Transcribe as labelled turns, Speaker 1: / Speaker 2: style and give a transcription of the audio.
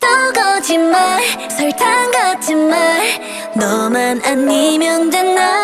Speaker 1: 또 거짓말 설탕 같은 말. 너만 아니면 된나